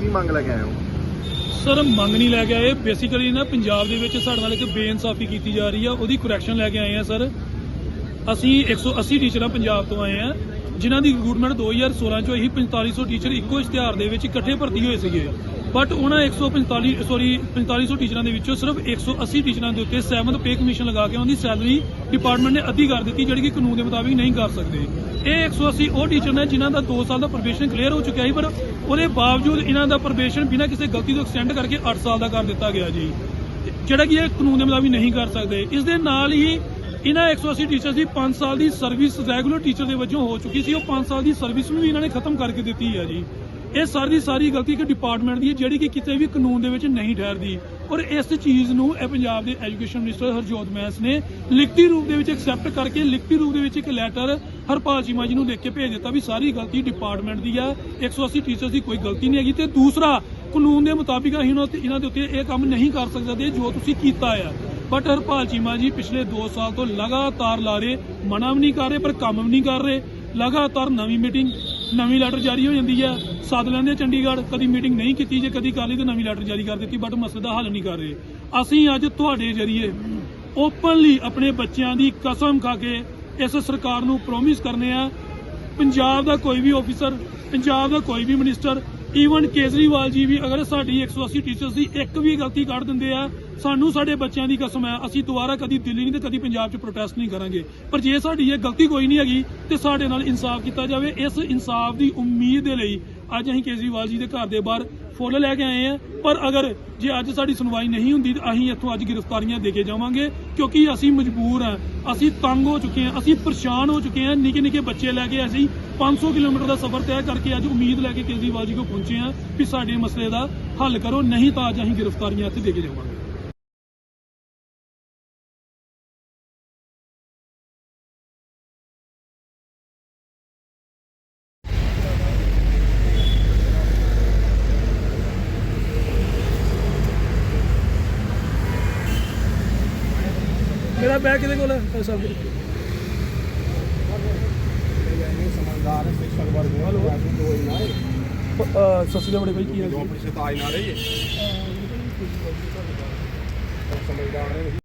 ਕੀ ਮੰਗ ਲੈ ਕੇ ਆਏ ਹੋ? ਸਰ, ਮੰਗ ਨਹੀਂ ਲੈ ਕੇ ਆਏ। ਬੇਸਿਕਲੀ ਨਾ, ਪੰਜਾਬ ਦੇ ਵਿੱਚ ਸਾਡੇ ਨਾਲ ਇੱਕ ਬੇਇਨਸਾਫੀ ਕੀਤੀ ਜਾ ਰਹੀ ਆ। ਉਹਦੀ ਕਰੈਕਸ਼ਨ ਲੈ ਕੇ ਆਏ ਆ, ਸਰ। ਅਸੀਂ 180 ਟੀਚਰਾਂ ਪੰਜਾਬ ਤੋਂ ਆਏ ਆ। ਜਿਨ੍ਹਾਂ ਦੀ ਰਿਕਰੂਟਮੈਂਟ 2016 ਚੋਂ ਇਹੀ ਸੀ 4500 ਟੀਚਰ ਇੱਕੋ ਇਸ਼ਤਿਹਾਰ ਦੇ ਵਿੱਚ ਇਕੱਠੇ ਭਰਤੀ ਹੋਏ ਸੀਗੇ। ਬਟ ਉਹਨਾਂ 145 ਸੌਰੀ 4500 ਟੀਚਰਾਂ ਦੇ ਵਿੱਚੋਂ ਸਿਰਫ 180 ਟੀਚਰਾਂ ਦੇ ਉੱਤੇ 7th ਪੇ ਕਮਿਸ਼ਨ ਲਗਾ ਕੇ ਉਹਨਾਂ ਦੀ ਸੈਲਰੀ ਡਿਪਾਰਟਮੈਂਟ ਨੇ ਅੱਧੀ ਕਰ ਦਿੱਤੀ, ਜਿਹੜੀ ਕਿ ਕਾਨੂੰਨ ਦੇ ਮੁਤਾਬਿਕ ਨਹੀਂ ਕਰ ਸਕਦੇ। ਇਹ 180 ਉਹ ਟੀਚਰ ਨੇ ਜਿਨ੍ਹਾਂ ਦਾ 2 ਸਾਲ ਦਾ ਪ੍ਰੋਬੇਸ਼ਨ ਕਲੀਅਰ ਹੋ ਚੁੱਕਿਆ ਸੀ, ਪਰ ਉਹਦੇ ਬਾਵਜੂਦ ਇਹਨਾਂ ਦਾ ਪ੍ਰੋਬੇਸ਼ਨ ਬਿਨਾਂ ਕਿਸੇ ਗਲਤੀ ਤੋਂ ਐਕਸਟੈਂਡ ਕਰਕੇ 8 ਸਾਲ ਦਾ ਕਰ ਦਿੱਤਾ ਗਿਆ ਜੀ। ਜਿਹੜਾ ਕਿ ਇਹ ਕਾਨੂੰਨ ਦੇ ਮੁਤਾਬਿਕ ਨਹੀਂ ਕਰ ਸਕਦੇ। ਇਸ ਦੇ ਨਾਲ ਹੀ ਇਹਨਾਂ 180 ਟੀਚਰਸ ਦੀ 5 ਸਾਲ ਦੀ ਸਰਵਿਸ ਰੈਗੂਲਰ ਟੀਚਰ ਦੇ ਵਜੋਂ ਹੋ ਚੁੱਕੀ ਸੀ, ਉਹ 5 ਸਾਲ ਦੀ ਸਰਵਿਸ ਨੂੰ ਵੀ ਇਹਨਾਂ ਨੇ ਖਤਮ ਕਰਕੇ ਦਿੱਤੀ ਹੈ ਜੀ। ਇਹ ਸਾਰੀ ਸਾਰੀ ਗਲਤੀ ਇੱਕ ਡਿਪਾਰਟਮੈਂਟ ਦੀ ਹੈ, ਜਿਹੜੀ ਕਿ ਕਿਤੇ ਵੀ ਕਾਨੂੰਨ ਦੇ ਵਿੱਚ ਨਹੀਂ ਠਹਿਰਦੀ। ਔਰ ਇਸ ਚੀਜ਼ ਨੂੰ ਇਹ ਪੰਜਾਬ ਦੇ ਐਜੂਕੇਸ਼ਨ ਮਿਨਿਸਟਰ ਹਰਜੋਤ ਮੈਂਸ ਨੇ ਲਿਖਤੀ ਰੂਪ ਦੇ ਵਿੱਚ ਐਕਸੈਪਟ ਕਰਕੇ, ਲਿਖਤੀ ਰੂਪ ਦੇ ਵਿੱਚ ਇੱਕ ਲੈਟਰ ਹਰਪਾਲ ਚੀਮਾ ਜੀ ਨੂੰ ਲਿਖ ਕੇ ਭੇਜ ਦਿੱਤਾ ਵੀ ਸਾਰੀ ਗਲਤੀ ਡਿਪਾਰਟਮੈਂਟ ਦੀ ਆ 180 ਟੀਚਰਸ ਦੀ ਕੋਈ ਗਲਤੀ ਨਹੀਂ ਹੈਗੀ ਤੇ ਦੂਸਰਾ, ਕਾਨੂੰਨ ਦੇ ਮੁਤਾਬਿਕ ਅਸੀਂ ਉਹਨਾਂ ਤੇ ਇਹਨਾਂ ਦੇ ਉੱਤੇ ਇਹ ਕੰਮ ਨਹੀਂ ਕਰ ਸਕਦੇ ਜੋ ਤੁਸੀਂ ਕੀਤਾ ਆ। ਬਟ ਹਰਪਾਲ ਚੀਮਾ ਜੀ ਪਿਛਲੇ 2 ਸਾਲ ਤੋਂ ਲਗਾਤਾਰ ਲਾ ਰਹੇ, ਮਨਾ ਵੀ ਨਹੀਂ ਕਰ ਰਹੇ, ਪਰ ਕੰਮ ਵੀ ਨਹੀਂ ਕਰ ਰਹੇ। ਲਗਾਤਾਰ ਨਵੀਂ ਮੀਟਿੰਗ ਨਵੀਂ ਲੈਟਰ ਜਾਰੀ ਹੋ ਜਾਂਦੀ ਹੈ। ਸੱਦ ਲੈਂਦੇ ਆ ਚੰਡੀਗੜ੍ਹ, ਕਦੀ ਮੀਟਿੰਗ ਨਹੀਂ ਕੀਤੀ ਜੇ, ਕਦੀ ਕਰ ਲਈ ਤੇ ਨਵੀਂ ਲੈਟਰ ਜਾਰੀ ਕਰ ਦਿੱਤੀ ਬਟ ਮਸਲੇ ਦਾ ਹੱਲ ਨਹੀਂ ਕਰ ਰਹੇ। ਅਸੀਂ ਅੱਜ ਤੁਹਾਡੇ ਜਰੀਏ ਓਪਨਲੀ ਆਪਣੇ ਬੱਚਿਆਂ ਦੀ ਕਸਮ ਖਾ ਕੇ ਇਸ ਸਰਕਾਰ ਨੂੰ ਪ੍ਰੋਮਿਸ ਕਰਨੇ ਆ। ਪੰਜਾਬ ਦਾ ਕੋਈ ਵੀ ਆਫੀਸਰ ਪੰਜਾਬ ਦਾ ਕੋਈ ਵੀ ਮਿਨਿਸਟਰ ਈਵਨ ਕੇਜਰੀਵਾਲ ਜੀ ਵੀ ਅਗਰ ਸਾਡੀ 180 ਟੀਚਰਸ ਦੀ ਇੱਕ ਵੀ ਗਲਤੀ ਕੱਢ ਦਿੰਦੇ ਆ ਸਾਨੂੰ ਸਾਡੇ ਬੱਚਿਆਂ ਦੀ ਕਸਮ ਹੈ, ਅਸੀਂ ਦੁਬਾਰਾ ਕਦੀ ਦਿੱਲੀ ਨਹੀਂ ਤੇ ਕਦੀ ਪੰਜਾਬ 'ਚ ਪ੍ਰੋਟੈਸਟ ਨਹੀਂ ਕਰਾਂਗੇ। ਪਰ ਜੇ ਸਾਡੀ ਇਹ ਗਲਤੀ ਕੋਈ ਨਹੀਂ ਹੈਗੀ ਤੇ ਸਾਡੇ ਨਾਲ ਇਨਸਾਫ ਕੀਤਾ ਜਾਵੇ, ਇਸ ਇਨਸਾਫ ਦੀ ਉਮੀਦ ਦੇ ਲਈ ਅੱਜ ਅਸੀਂ ਕੇਜਰੀਵਾਲ ਜੀ ਦੇ ਘਰ ਦੇ ਬਾਹਰ ਫੁੱਲ ਲੈ ਕੇ ਆਏ ਆ ਪਰ ਅਗਰ ਜੇ ਅੱਜ ਸਾਡੀ ਸੁਣਵਾਈ ਨਹੀਂ ਹੁੰਦੀ, ਤਾਂ ਅਸੀਂ ਇੱਥੋਂ ਅੱਜ ਗ੍ਰਿਫਤਾਰੀਆਂ ਦੇ ਕੇ ਜਾਵਾਂਗੇ, ਕਿਉਂਕਿ ਅਸੀਂ ਮਜਬੂਰ ਹਾਂ। ਅਸੀਂ ਤੰਗ ਹੋ ਚੁੱਕੇ ਹਾਂ, ਅਸੀਂ ਪਰੇਸ਼ਾਨ ਹੋ ਚੁੱਕੇ ਹਾਂ। ਨਿੱਕੇ ਨਿੱਕੇ ਬੱਚੇ ਲੈ ਕੇ ਅਸੀਂ 500 ਕਿਲੋਮੀਟਰ ਦਾ ਸਫ਼ਰ ਤੈਅ ਕਰਕੇ ਅੱਜ ਉਮੀਦ ਲੈ ਕੇ ਕੇਜਰੀਵਾਲ ਜੀ ਕੋਲ ਪਹੁੰਚੇ ਹਾਂ ਵੀ ਸਾਡੇ ਮਸਲੇ ਦਾ ਹੱਲ ਕਰੋ, ਨਹੀਂ ਤਾਂ ਅੱਜ ਅਸੀਂ ਗ੍ਰਿਫਤਾਰੀਆਂ ਇੱਥੇ ਦੇ ਕੇ ਜਾਵਾਂਗੇ। ਮੇਰਾ ਬੈਗ ਕਿਹਦੇ ਕੋਲ ਹੈ ਸਭ। ਨਾ ਸ਼੍ਰੀ ਅਕਾਲ ਬੜੇ ਭਾਈ ਕੀ ਹਾਲ ਜੋ ਸਮਝਦਾਰ ਹੈ